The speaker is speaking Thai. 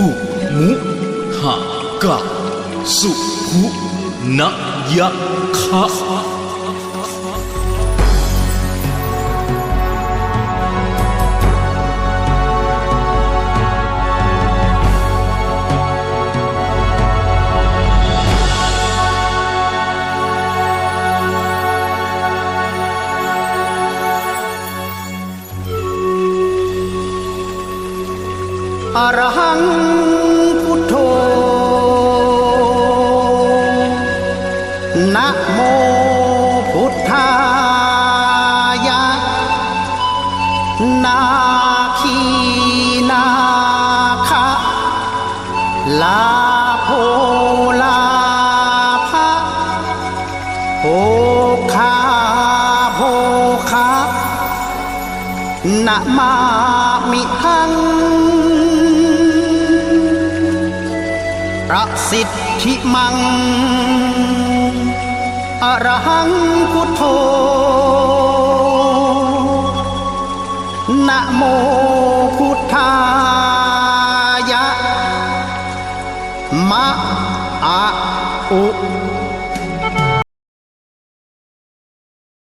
อุมุหะกะสุขุนยะคะ อรหังพุทโธนะโมพุทธายะ นาคีนาคะลาโพลาภะโภคา นะมามิหังประสิทธิมัง อรหังพุทโธนะโมพุทธายะมะอะอุ